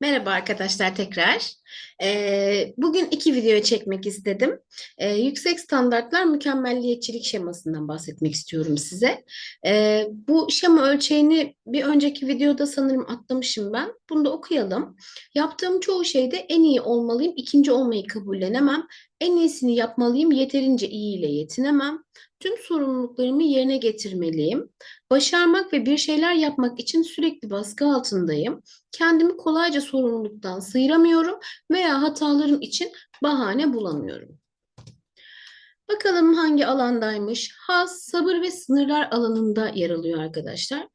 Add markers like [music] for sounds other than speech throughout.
Merhaba arkadaşlar tekrar. Ee, bugün iki video çekmek istedim. Ee, yüksek standartlar mükemmelliyetçilik şemasından bahsetmek istiyorum size. Ee, bu şema ölçeğini bir önceki videoda sanırım atlamışım ben. Bunu da okuyalım. Yaptığım çoğu şeyde en iyi olmalıyım, ikinci olmayı kabullenemem. En iyisini yapmalıyım, yeterince iyi ile yetinemem. Tüm sorumluluklarımı yerine getirmeliyim. Başarmak ve bir şeyler yapmak için sürekli baskı altındayım. Kendimi kolayca sorumluluktan sıyıramıyorum veya hatalarım için bahane bulamıyorum. Bakalım hangi alandaymış? Haz, sabır ve sınırlar alanında yer alıyor arkadaşlar.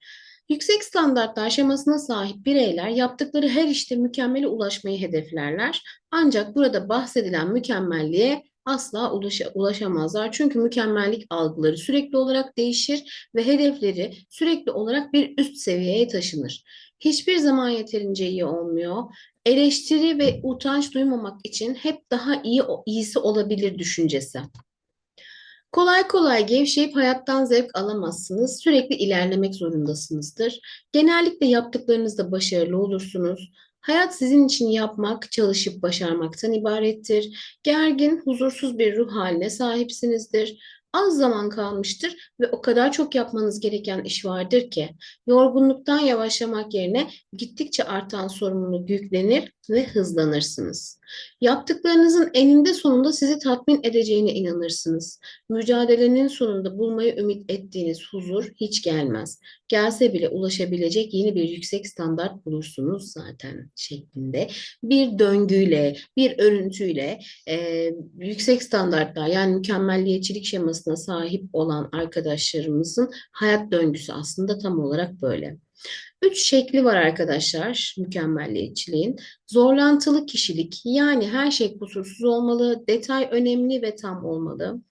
Yüksek standartlar şemasına sahip bireyler yaptıkları her işte mükemmele ulaşmayı hedeflerler. Ancak burada bahsedilen mükemmelliğe asla ulaşa, ulaşamazlar. Çünkü mükemmellik algıları sürekli olarak değişir ve hedefleri sürekli olarak bir üst seviyeye taşınır. Hiçbir zaman yeterince iyi olmuyor. Eleştiri ve utanç duymamak için hep daha iyi iyisi olabilir düşüncesi. Kolay kolay gevşeyip hayattan zevk alamazsınız. Sürekli ilerlemek zorundasınızdır. Genellikle yaptıklarınızda başarılı olursunuz. Hayat sizin için yapmak, çalışıp başarmaktan ibarettir. Gergin, huzursuz bir ruh haline sahipsinizdir. Az zaman kalmıştır ve o kadar çok yapmanız gereken iş vardır ki yorgunluktan yavaşlamak yerine gittikçe artan sorumluluk yüklenir ve hızlanırsınız. Yaptıklarınızın eninde sonunda sizi tatmin edeceğine inanırsınız. Mücadelenin sonunda bulmayı ümit ettiğiniz huzur hiç gelmez. Gelse bile ulaşabilecek yeni bir yüksek standart bulursunuz zaten şeklinde. Bir döngüyle, bir örüntüyle e, yüksek standartlar yani mükemmelliyetçilik şemasına sahip olan arkadaşlarımızın hayat döngüsü aslında tam olarak böyle. Üç şekli var arkadaşlar mükemmelliyetçiliğin. Zorlantılı kişilik yani her şey kusursuz olmalı, detay önemli ve tam olmalı.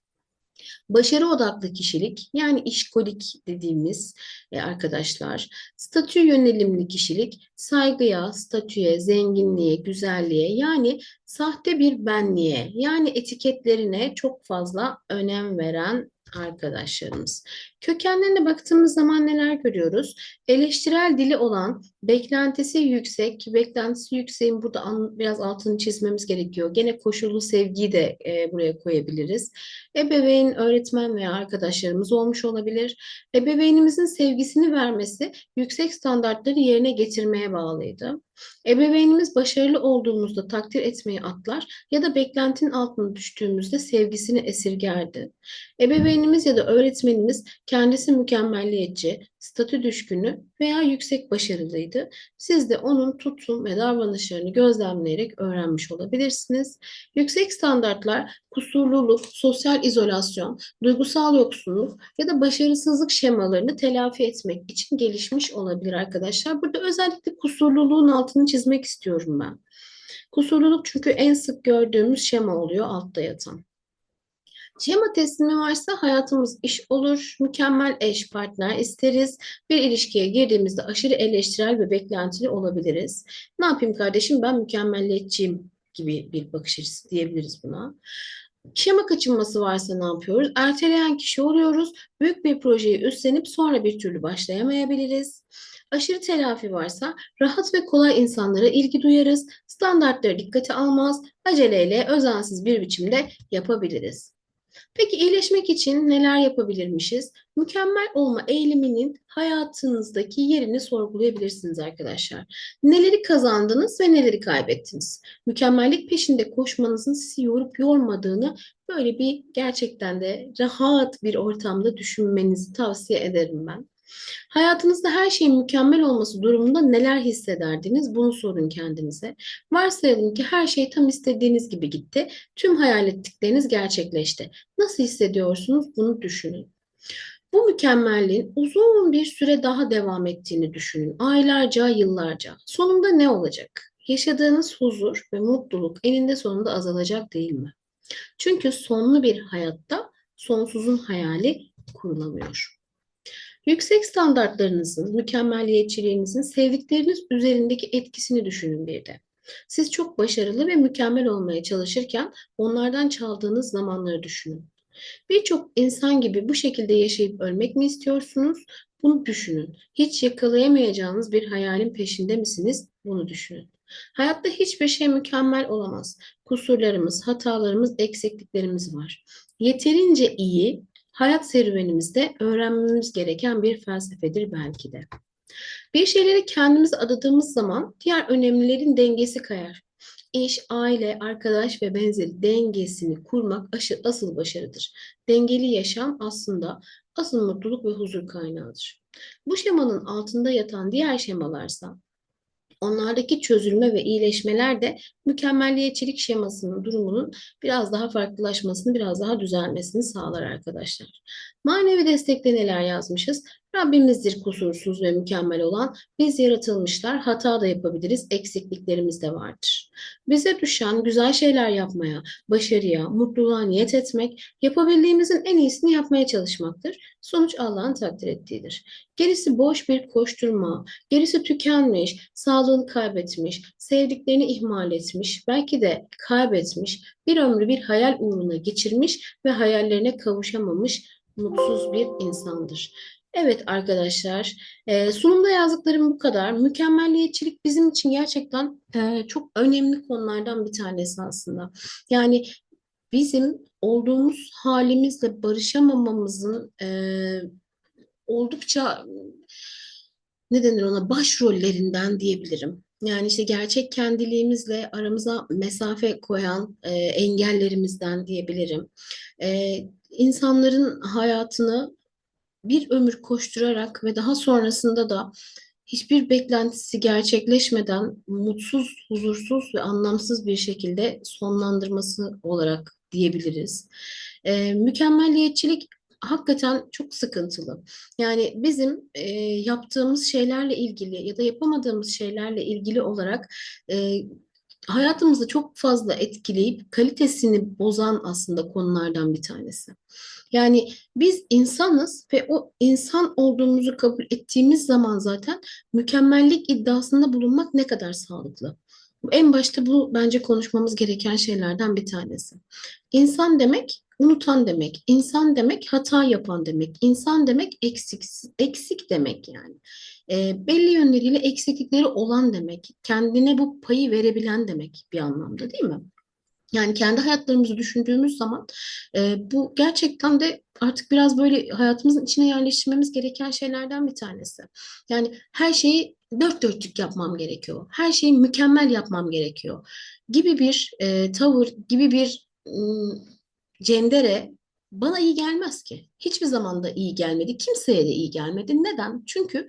Başarı odaklı kişilik yani işkolik dediğimiz e, arkadaşlar. Statü yönelimli kişilik saygıya, statüye, zenginliğe, güzelliğe yani sahte bir benliğe yani etiketlerine çok fazla önem veren arkadaşlarımız. Kökenlerine baktığımız zaman neler görüyoruz? Eleştirel dili olan, beklentisi yüksek, beklentisi yükseğin burada an, biraz altını çizmemiz gerekiyor. Gene koşullu sevgiyi de e, buraya koyabiliriz. Ebeveyn, öğretmen veya arkadaşlarımız olmuş olabilir. Ebeveynimizin sevgisini vermesi yüksek standartları yerine getirmeye bağlıydı. Ebeveynimiz başarılı olduğumuzda takdir etmeyi atlar ya da beklentinin altına düştüğümüzde sevgisini esirgerdi. Ebeveynimiz ya da öğretmenimiz kendisi mükemmelliyetçi, statü düşkünü veya yüksek başarılıydı. Siz de onun tutum ve davranışlarını gözlemleyerek öğrenmiş olabilirsiniz. Yüksek standartlar kusurluluk, sosyal izolasyon, duygusal yoksunluk ya da başarısızlık şemalarını telafi etmek için gelişmiş olabilir arkadaşlar. Burada özellikle kusurluluğun altını çizmek istiyorum ben. Kusurluluk çünkü en sık gördüğümüz şema oluyor altta yatan. Şema teslimi varsa hayatımız iş olur, mükemmel eş, partner isteriz. Bir ilişkiye girdiğimizde aşırı eleştirel ve beklentili olabiliriz. Ne yapayım kardeşim ben mükemmelliyetçiyim gibi bir bakış açısı diyebiliriz buna. Şema kaçınması varsa ne yapıyoruz? Erteleyen kişi oluyoruz. Büyük bir projeyi üstlenip sonra bir türlü başlayamayabiliriz. Aşırı telafi varsa rahat ve kolay insanlara ilgi duyarız. Standartları dikkate almaz, aceleyle özensiz bir biçimde yapabiliriz. Peki iyileşmek için neler yapabilirmişiz? Mükemmel olma eğiliminin hayatınızdaki yerini sorgulayabilirsiniz arkadaşlar. Neleri kazandınız ve neleri kaybettiniz? Mükemmellik peşinde koşmanızın sizi yorup yormadığını böyle bir gerçekten de rahat bir ortamda düşünmenizi tavsiye ederim ben. Hayatınızda her şeyin mükemmel olması durumunda neler hissederdiniz? Bunu sorun kendinize. Varsayalım ki her şey tam istediğiniz gibi gitti. Tüm hayal ettikleriniz gerçekleşti. Nasıl hissediyorsunuz? Bunu düşünün. Bu mükemmelliğin uzun bir süre daha devam ettiğini düşünün. Aylarca, yıllarca. Sonunda ne olacak? Yaşadığınız huzur ve mutluluk eninde sonunda azalacak değil mi? Çünkü sonlu bir hayatta sonsuzun hayali kurulamıyor. Yüksek standartlarınızın, mükemmelliyetçiliğinizin sevdikleriniz üzerindeki etkisini düşünün bir de. Siz çok başarılı ve mükemmel olmaya çalışırken onlardan çaldığınız zamanları düşünün. Birçok insan gibi bu şekilde yaşayıp ölmek mi istiyorsunuz? Bunu düşünün. Hiç yakalayamayacağınız bir hayalin peşinde misiniz? Bunu düşünün. Hayatta hiçbir şey mükemmel olamaz. Kusurlarımız, hatalarımız, eksikliklerimiz var. Yeterince iyi hayat serüvenimizde öğrenmemiz gereken bir felsefedir belki de. Bir şeyleri kendimize adadığımız zaman diğer önemlilerin dengesi kayar. İş, aile, arkadaş ve benzeri dengesini kurmak aşı, asıl başarıdır. Dengeli yaşam aslında asıl mutluluk ve huzur kaynağıdır. Bu şemanın altında yatan diğer şemalarsa onlardaki çözülme ve iyileşmeler de mükemmelliyetçilik şemasının durumunun biraz daha farklılaşmasını, biraz daha düzelmesini sağlar arkadaşlar. Manevi destekte neler yazmışız? Rabbimizdir kusursuz ve mükemmel olan. Biz yaratılmışlar, hata da yapabiliriz, eksikliklerimiz de vardır. Bize düşen güzel şeyler yapmaya, başarıya, mutluluğa niyet etmek, yapabildiğimizin en iyisini yapmaya çalışmaktır. Sonuç Allah'ın takdir ettiğidir. Gerisi boş bir koşturma, gerisi tükenmiş, sağlığını kaybetmiş, sevdiklerini ihmal etmiş, belki de kaybetmiş, bir ömrü bir hayal uğruna geçirmiş ve hayallerine kavuşamamış mutsuz bir insandır. Evet arkadaşlar, e, sunumda yazdıklarım bu kadar. Mükemmelliyetçilik bizim için gerçekten e, çok önemli konulardan bir tanesi aslında. Yani bizim olduğumuz halimizle barışamamamızın e, oldukça ne denir ona başrollerinden diyebilirim. Yani işte gerçek kendiliğimizle aramıza mesafe koyan e, engellerimizden diyebilirim. E, insanların hayatını bir ömür koşturarak ve daha sonrasında da hiçbir beklentisi gerçekleşmeden mutsuz, huzursuz ve anlamsız bir şekilde sonlandırması olarak diyebiliriz. E, mükemmelliyetçilik hakikaten çok sıkıntılı. Yani bizim e, yaptığımız şeylerle ilgili ya da yapamadığımız şeylerle ilgili olarak e, hayatımızı çok fazla etkileyip kalitesini bozan aslında konulardan bir tanesi. Yani biz insanız ve o insan olduğumuzu kabul ettiğimiz zaman zaten mükemmellik iddiasında bulunmak ne kadar sağlıklı. En başta bu bence konuşmamız gereken şeylerden bir tanesi. İnsan demek unutan demek, insan demek hata yapan demek, insan demek eksik, eksik demek yani. E, belli yönleriyle eksiklikleri olan demek, kendine bu payı verebilen demek bir anlamda değil mi? Yani kendi hayatlarımızı düşündüğümüz zaman e, bu gerçekten de artık biraz böyle hayatımızın içine yerleştirmemiz gereken şeylerden bir tanesi. Yani her şeyi dört dörtlük yapmam gerekiyor. Her şeyi mükemmel yapmam gerekiyor gibi bir e, tavır, gibi bir ım, cendere bana iyi gelmez ki. Hiçbir zaman da iyi gelmedi. Kimseye de iyi gelmedi. Neden? Çünkü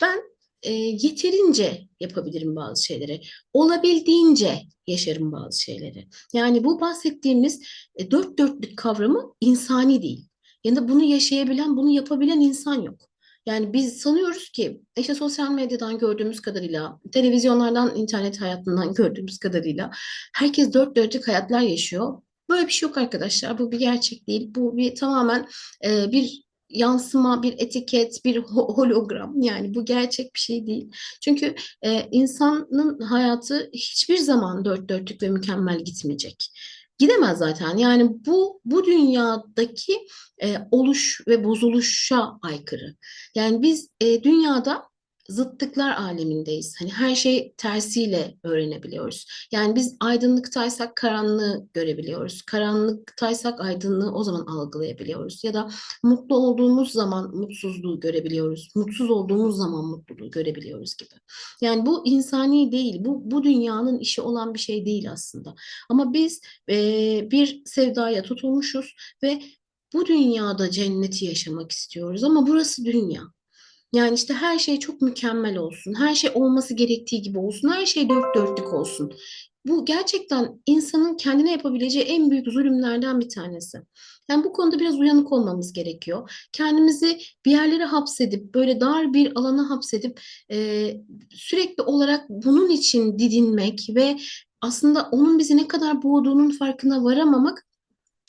ben e, yeterince yapabilirim bazı şeyleri. Olabildiğince yaşarım bazı şeyleri. Yani bu bahsettiğimiz e, dört dörtlük kavramı insani değil. Yani bunu yaşayabilen, bunu yapabilen insan yok. Yani biz sanıyoruz ki işte sosyal medyadan gördüğümüz kadarıyla, televizyonlardan, internet hayatından [laughs] gördüğümüz kadarıyla herkes dört dörtlük hayatlar yaşıyor. Böyle bir şey yok arkadaşlar. Bu bir gerçek değil. Bu bir tamamen e, bir yansıma, bir etiket, bir hologram. Yani bu gerçek bir şey değil. Çünkü e, insanın hayatı hiçbir zaman dört dörtlük ve mükemmel gitmeyecek. Gidemez zaten. Yani bu bu dünyadaki e, oluş ve bozuluşa aykırı. Yani biz e, dünyada zıttıklar alemindeyiz. Hani her şey tersiyle öğrenebiliyoruz. Yani biz aydınlıktaysak karanlığı görebiliyoruz. Karanlıktaysak aydınlığı o zaman algılayabiliyoruz. Ya da mutlu olduğumuz zaman mutsuzluğu görebiliyoruz. Mutsuz olduğumuz zaman mutluluğu görebiliyoruz gibi. Yani bu insani değil. Bu bu dünyanın işi olan bir şey değil aslında. Ama biz e, bir sevdaya tutulmuşuz ve bu dünyada cenneti yaşamak istiyoruz ama burası dünya. Yani işte her şey çok mükemmel olsun. Her şey olması gerektiği gibi olsun. Her şey dört dörtlük olsun. Bu gerçekten insanın kendine yapabileceği en büyük zulümlerden bir tanesi. Yani bu konuda biraz uyanık olmamız gerekiyor. Kendimizi bir yerlere hapsedip, böyle dar bir alana hapsedip e, sürekli olarak bunun için didinmek ve aslında onun bizi ne kadar boğduğunun farkına varamamak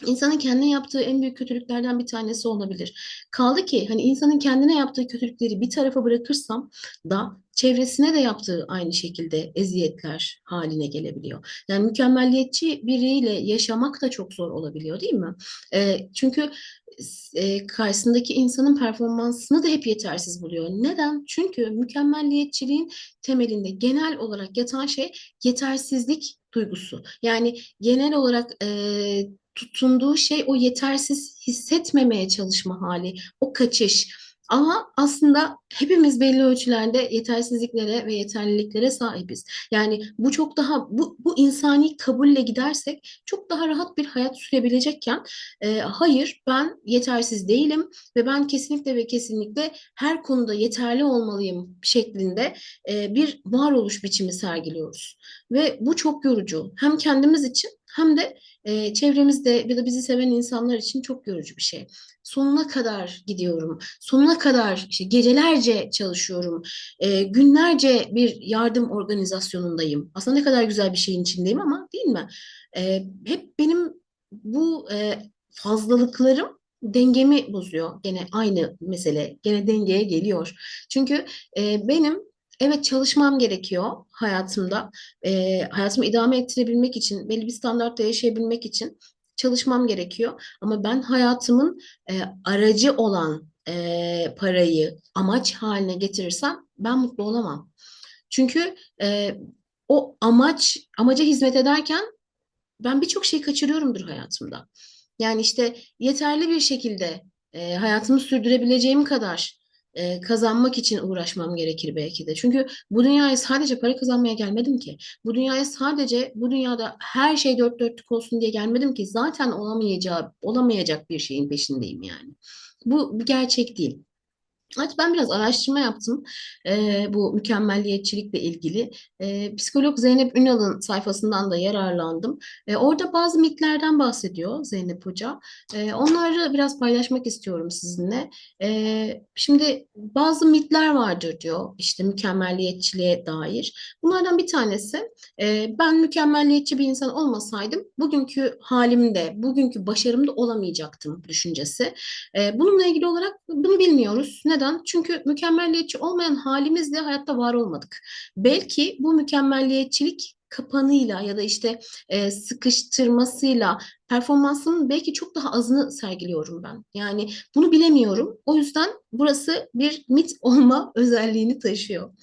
İnsanın kendine yaptığı en büyük kötülüklerden bir tanesi olabilir. Kaldı ki hani insanın kendine yaptığı kötülükleri bir tarafa bırakırsam da çevresine de yaptığı aynı şekilde eziyetler haline gelebiliyor. Yani mükemmelliyetçi biriyle yaşamak da çok zor olabiliyor, değil mi? E, çünkü e, karşısındaki insanın performansını da hep yetersiz buluyor. Neden? Çünkü mükemmelliyetçiliğin temelinde genel olarak yatan şey yetersizlik duygusu. Yani genel olarak e, tutunduğu şey o yetersiz hissetmemeye çalışma hali, o kaçış. Ama aslında hepimiz belli ölçülerde yetersizliklere ve yeterliliklere sahibiz. Yani bu çok daha bu, bu insani kabulle gidersek çok daha rahat bir hayat sürebilecekken e, hayır ben yetersiz değilim ve ben kesinlikle ve kesinlikle her konuda yeterli olmalıyım şeklinde e, bir varoluş biçimi sergiliyoruz. Ve bu çok yorucu. Hem kendimiz için hem de e, çevremizde ya da bizi seven insanlar için çok yorucu bir şey. Sonuna kadar gidiyorum. Sonuna kadar işte gecelerce çalışıyorum. E, günlerce bir yardım organizasyonundayım. Aslında ne kadar güzel bir şeyin içindeyim ama değil mi? E, hep benim bu e, fazlalıklarım dengemi bozuyor. Gene aynı mesele. Gene dengeye geliyor. Çünkü e, benim Evet çalışmam gerekiyor hayatımda. Eee, hayatımı idame ettirebilmek için, belli bir standartta yaşayabilmek için çalışmam gerekiyor. Ama ben hayatımın eee, aracı olan eee, parayı amaç haline getirirsem ben mutlu olamam. Çünkü eee, o amaç, amaca hizmet ederken ben birçok şey kaçırıyorumdur hayatımda. Yani işte yeterli bir şekilde eee, hayatımı sürdürebileceğim kadar e, kazanmak için uğraşmam gerekir belki de. Çünkü bu dünyaya sadece para kazanmaya gelmedim ki. Bu dünyaya sadece bu dünyada her şey dört dörtlük olsun diye gelmedim ki. Zaten olamayacağı, olamayacak bir şeyin peşindeyim yani. Bu bir gerçek değil. Evet, ben biraz araştırma yaptım e, bu mükemmelliyetçilikle ilgili. E, psikolog Zeynep Ünal'ın sayfasından da yararlandım. E, orada bazı mitlerden bahsediyor Zeynep Hoca. E, onları biraz paylaşmak istiyorum sizinle. E, şimdi bazı mitler vardır diyor işte mükemmelliyetçiliğe dair. Bunlardan bir tanesi e, ben mükemmelliyetçi bir insan olmasaydım bugünkü halimde, bugünkü başarımda olamayacaktım düşüncesi. E, bununla ilgili olarak bunu bilmiyoruz. Neden? Neden? Çünkü mükemmelliyetçi olmayan halimizle hayatta var olmadık. Belki bu mükemmelliyetçilik kapanıyla ya da işte e, sıkıştırmasıyla performansımın belki çok daha azını sergiliyorum ben. Yani bunu bilemiyorum. O yüzden burası bir mit [laughs] olma özelliğini taşıyor.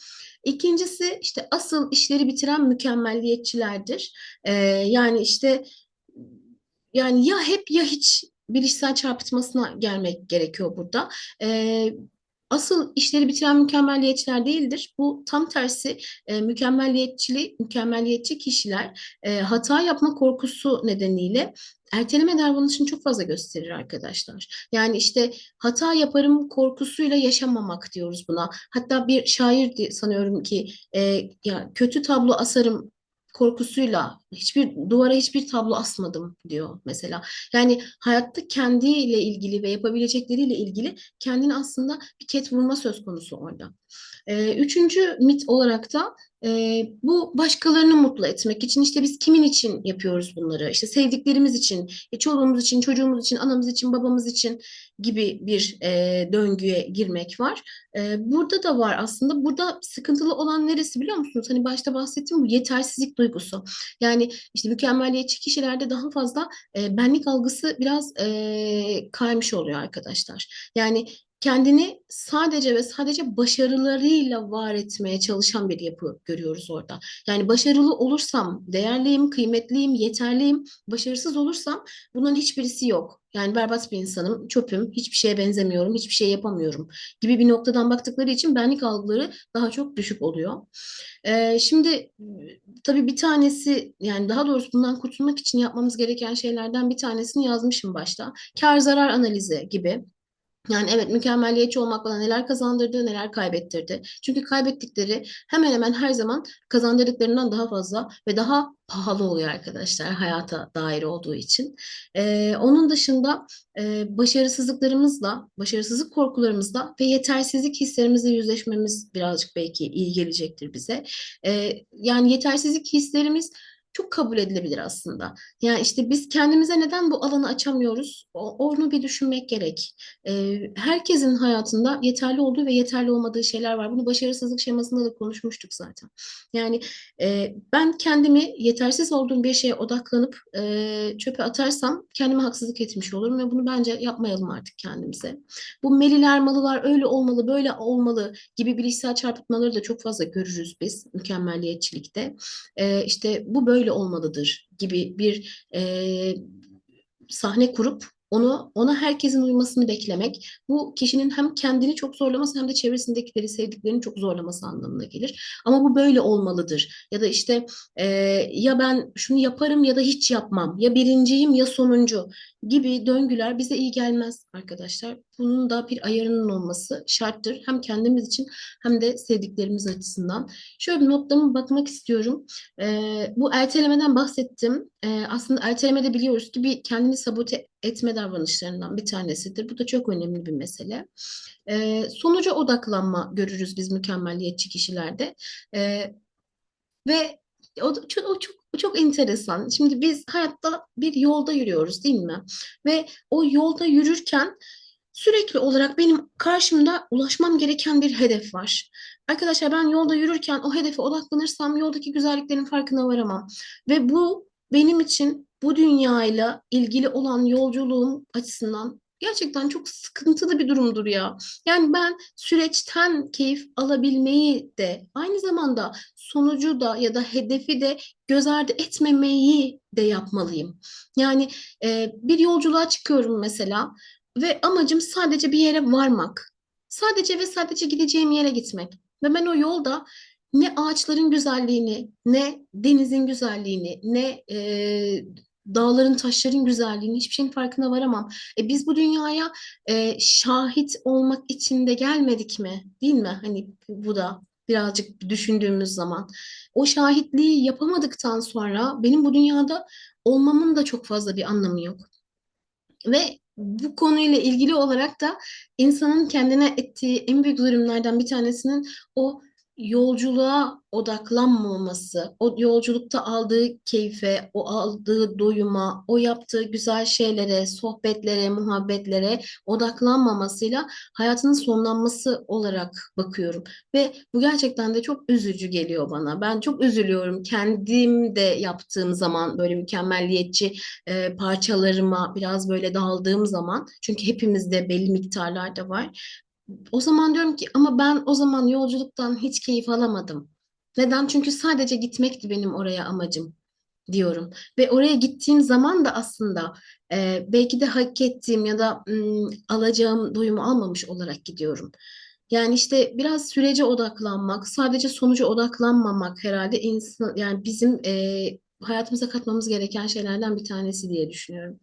İkincisi işte asıl işleri bitiren mükemmelliyetçilerdir. E, yani işte yani ya hep ya hiç bilişsel çarpıtmasına gelmek gerekiyor burada. E, asıl işleri bitiren mükemmelliyetçiler değildir. Bu tam tersi e, mükemmelliyetçili, mükemmelliyetçi kişiler e, hata yapma korkusu nedeniyle erteleme davranışını çok fazla gösterir arkadaşlar. Yani işte hata yaparım korkusuyla yaşamamak diyoruz buna. Hatta bir şair sanıyorum ki e, ya kötü tablo asarım korkusuyla hiçbir duvara hiçbir tablo asmadım diyor mesela. Yani hayatta kendiyle ilgili ve yapabilecekleriyle ilgili kendini aslında bir ket vurma söz konusu orada. Ee, üçüncü mit olarak da e, bu başkalarını mutlu etmek için işte biz kimin için yapıyoruz bunları? İşte sevdiklerimiz için, e, çoluğumuz için, çocuğumuz için, anamız için, babamız için gibi bir e, döngüye girmek var. E, burada da var aslında. Burada sıkıntılı olan neresi biliyor musunuz? Hani başta bahsettiğim bu yetersizlik duygusu. Yani işte mükemmeliyetçi kişilerde daha fazla e, benlik algısı biraz e, kaymış oluyor arkadaşlar. Yani kendini sadece ve sadece başarılarıyla var etmeye çalışan bir yapı görüyoruz orada. Yani başarılı olursam değerliyim, kıymetliyim, yeterliyim. Başarısız olursam bunların hiçbirisi yok. Yani berbat bir insanım, çöpüm, hiçbir şeye benzemiyorum, hiçbir şey yapamıyorum gibi bir noktadan baktıkları için benlik algıları daha çok düşük oluyor. Ee, şimdi tabii bir tanesi yani daha doğrusu bundan kurtulmak için yapmamız gereken şeylerden bir tanesini yazmışım başta. Kar zarar analizi gibi. Yani evet mükemmelliyetçi olmak bana neler kazandırdı, neler kaybettirdi. Çünkü kaybettikleri hemen hemen her zaman kazandırdıklarından daha fazla ve daha pahalı oluyor arkadaşlar hayata dair olduğu için. Ee, onun dışında e, başarısızlıklarımızla, başarısızlık korkularımızla ve yetersizlik hislerimizle yüzleşmemiz birazcık belki iyi gelecektir bize. Ee, yani yetersizlik hislerimiz çok kabul edilebilir aslında. Yani işte biz kendimize neden bu alanı açamıyoruz? Onu bir düşünmek gerek. Herkesin hayatında yeterli olduğu ve yeterli olmadığı şeyler var. Bunu başarısızlık şemasında da konuşmuştuk zaten. Yani ben kendimi yetersiz olduğum bir şeye odaklanıp çöpe atarsam kendime haksızlık etmiş olurum ve bunu bence yapmayalım artık kendimize. Bu meliler malılar öyle olmalı, böyle olmalı gibi bilişsel çarpıtmaları da çok fazla görürüz biz mükemmelliyetçilikte. E, işte bu böyle olmalıdır gibi bir e, sahne kurup onu ona herkesin uymasını beklemek bu kişinin hem kendini çok zorlaması hem de çevresindekileri sevdiklerini çok zorlaması anlamına gelir. Ama bu böyle olmalıdır. Ya da işte e, ya ben şunu yaparım ya da hiç yapmam. Ya birinciyim ya sonuncu gibi döngüler bize iyi gelmez arkadaşlar. Bunun da bir ayarının olması şarttır. Hem kendimiz için hem de sevdiklerimiz açısından. Şöyle bir notlarıma bakmak istiyorum. Ee, bu ertelemeden bahsettim. Ee, aslında erteleme de biliyoruz ki bir kendini sabote etme davranışlarından bir tanesidir. Bu da çok önemli bir mesele. Ee, sonuca odaklanma görürüz biz mükemmelliyetçi kişilerde. Ee, ve o, çok, o çok çok enteresan. Şimdi biz hayatta bir yolda yürüyoruz, değil mi? Ve o yolda yürürken sürekli olarak benim karşımda ulaşmam gereken bir hedef var. Arkadaşlar ben yolda yürürken o hedefe odaklanırsam yoldaki güzelliklerin farkına varamam. Ve bu benim için bu dünyayla ilgili olan yolculuğum açısından gerçekten çok sıkıntılı bir durumdur ya. Yani ben süreçten keyif alabilmeyi de aynı zamanda sonucu da ya da hedefi de göz ardı etmemeyi de yapmalıyım. Yani e, bir yolculuğa çıkıyorum mesela ve amacım sadece bir yere varmak. Sadece ve sadece gideceğim yere gitmek. Ve ben o yolda ne ağaçların güzelliğini, ne denizin güzelliğini, ne e, dağların, taşların güzelliğini hiçbir şeyin farkına varamam. E, biz bu dünyaya e, şahit olmak için de gelmedik mi? Değil mi? Hani bu da birazcık düşündüğümüz zaman. O şahitliği yapamadıktan sonra benim bu dünyada olmamın da çok fazla bir anlamı yok. Ve bu konuyla ilgili olarak da insanın kendine ettiği en büyük zulümlerden bir tanesinin o yolculuğa odaklanmaması, o yolculukta aldığı keyfe, o aldığı doyuma, o yaptığı güzel şeylere, sohbetlere, muhabbetlere odaklanmamasıyla hayatının sonlanması olarak bakıyorum. Ve bu gerçekten de çok üzücü geliyor bana. Ben çok üzülüyorum kendim de yaptığım zaman böyle mükemmelliyetçi e, parçalarıma biraz böyle daldığım zaman çünkü hepimizde belli miktarlarda var. O zaman diyorum ki ama ben o zaman yolculuktan hiç keyif alamadım. Neden? Çünkü sadece gitmekti benim oraya amacım diyorum. Ve oraya gittiğim zaman da aslında e, belki de hak ettiğim ya da mm, alacağım doyumu almamış olarak gidiyorum. Yani işte biraz sürece odaklanmak, sadece sonuca odaklanmamak herhalde insan yani bizim e, hayatımıza katmamız gereken şeylerden bir tanesi diye düşünüyorum.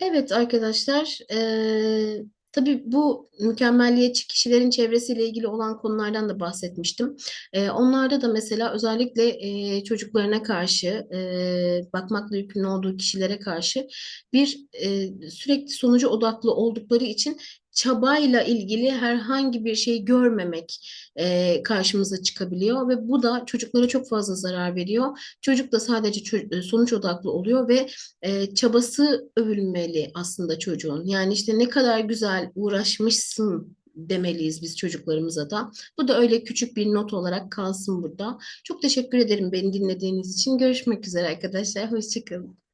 Evet arkadaşlar, eee tabii bu mükemmelliyetçi kişilerin çevresiyle ilgili olan konulardan da bahsetmiştim. Eee, onlarda da mesela özellikle eee, çocuklarına karşı, eee, bakmakla yükümlü olduğu kişilere karşı bir eee, sürekli sonucu odaklı oldukları için çabayla ilgili herhangi bir şey görmemek eee, karşımıza çıkabiliyor ve bu da çocuklara çok fazla zarar veriyor. Çocuk da sadece çö- sonuç odaklı oluyor ve e, çabası övülmeli aslında çocuğun. Yani işte ne kadar güzel uğraşmışsın demeliyiz biz çocuklarımıza da. Bu da öyle küçük bir not olarak kalsın burada. Çok teşekkür ederim beni dinlediğiniz için. Görüşmek üzere arkadaşlar. Hoşçakalın.